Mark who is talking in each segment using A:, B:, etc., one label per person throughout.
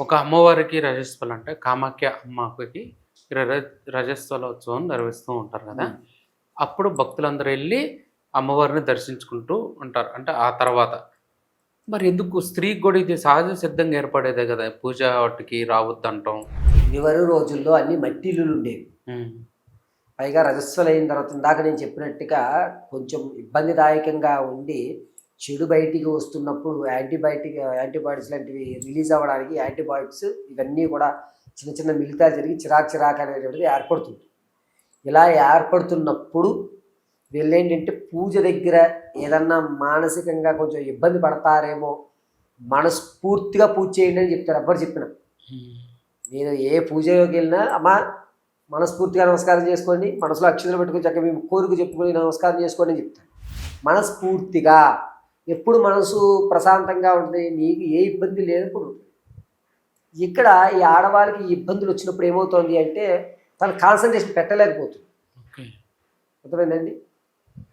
A: ఒక అమ్మవారికి రజస్వలు అంటే కామాఖ్య అమ్మకి ర- రజస్వలోత్సవం నిర్వహిస్తూ ఉంటారు కదా. అప్పుడు భక్తులందరూ వెళ్ళి అమ్మవారిని దర్శించుకుంటూ ఉంటారు. అంటే ఆ తర్వాత. మరి ఎందుకు స్త్రీకి కూడా ఇది సహజ సిద్ధంగా ఏర్పడేదే కదా? పూజ వాటికి రావద్దంటాం
B: ఇదివరకు రోజుల్లో అన్ని మట్టి ఇల్లులు ఉండేవి పైగా రజస్వలు అయిన తర్వాత ఇందాక నేను చెప్పినట్టుగా కొంచెం ఇబ్బందిదాయకంగా ఉండి చెడు బయటికి వస్తున్నప్పుడు యాంటీబయాటిక్ యాంటీబయాటిక్స్ లాంటివి రిలీజ్ అవ్వడానికి యాంటీబయాటిక్స్ ఇవన్నీ కూడా చిన్న చిన్న మిగతా జరిగి చిరాకు చిరాకు అనేటువంటిది ఏర్పడుతుంది. ఇలా ఏర్పడుతున్నప్పుడు వీళ్ళేంటంటే పూజ దగ్గర ఏదన్నా మానసికంగా కొంచెం ఇబ్బంది పడతారేమో మనస్ఫూర్తిగా పూజ చేయండి అని చెప్తారు. ఎవ్వరు చెప్పిన. నేను ఏ పూజలోకి వెళ్ళినా అమ్మా మనస్ఫూర్తిగా నమస్కారం చేసుకోండి మనసులో అక్షతలు పెట్టుకుని చక్కగా మేము కోరిక చెప్పుకొని నమస్కారం చేసుకోండి అని చెప్తాను మనస్ఫూర్తిగా. ఎప్పుడు మనసు ప్రశాంతంగా ఉంటుంది నీకు ఏ ఇబ్బంది లేనప్పుడు. ఇక్కడ ఈ ఆడవాళ్ళకి ఈ ఇబ్బందులు వచ్చినప్పుడు ఏమవుతుంది అంటే తన కాన్సన్ట్రేషన్ పెట్టలేకపోతుంది. అర్థమైందండి?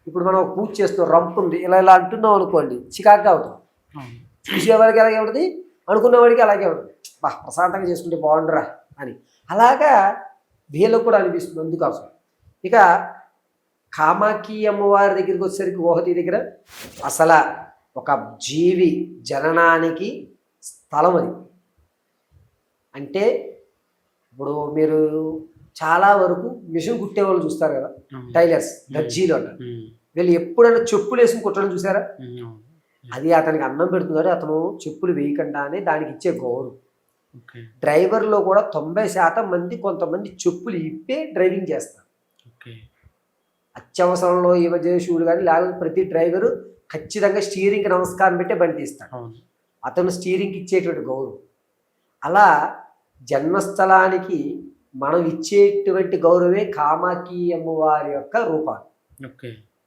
B: ఇప్పుడు మనం పూజ చేస్తున్నాం రంపు ఉంది ఇలా ఇలా అంటున్నాం అనుకోండి చికాగ్గా అవుతుంది
A: అవును.
B: చూసేవాడికి అలాగే ఉంటుంది అనుకున్నవాడికి అలాగే ఉంటుంది. బా ప్రశాంతంగా చేసుకుంటే బాగుండురా అని. అలాగా వీళ్ళకు కూడా అనిపిస్తుంది అందుకోసం. ఇక కామాక్షి అమ్మవారి దగ్గరికి వచ్చేసరికి ఓహతి దగ్గర అసలు ఒక జీవి జననానికి స్థలం అది. అంటే ఇప్పుడు మీరు చాలా వరకు మిషన్ కుట్టే వాళ్ళు చూస్తారు కదా. టైలర్స్ దర్జీలు అంటారు.
A: ఉమ్,
B: వీళ్ళు ఎప్పుడైనా చెప్పులు వేసుకుని కుట్టడం చూసారా. అది అతనికి అన్నం పెడుతున్నాడు అతను చెప్పులు వేయకుండానే దానికి ఇచ్చే గౌరవం. డ్రైవర్లో కూడా తొంభై శాతం మంది కొంతమంది చెప్పులు ఇప్పే డ్రైవింగ్ చేస్తారు. అత్యవసరంలో షూలు కానీ లేకపోతే ప్రతి డ్రైవరు ఖచ్చితంగా స్టీరింగ్కి నమస్కారం పెట్టే బండి తీస్తాడు. అతను స్టీరింగ్కి ఇచ్చేటువంటి గౌరవం. అలా జన్మస్థలానికి మనం ఇచ్చేటువంటి గౌరవే కామాకి అమ్మవారి యొక్క రూపాలు.
A: ఓకే.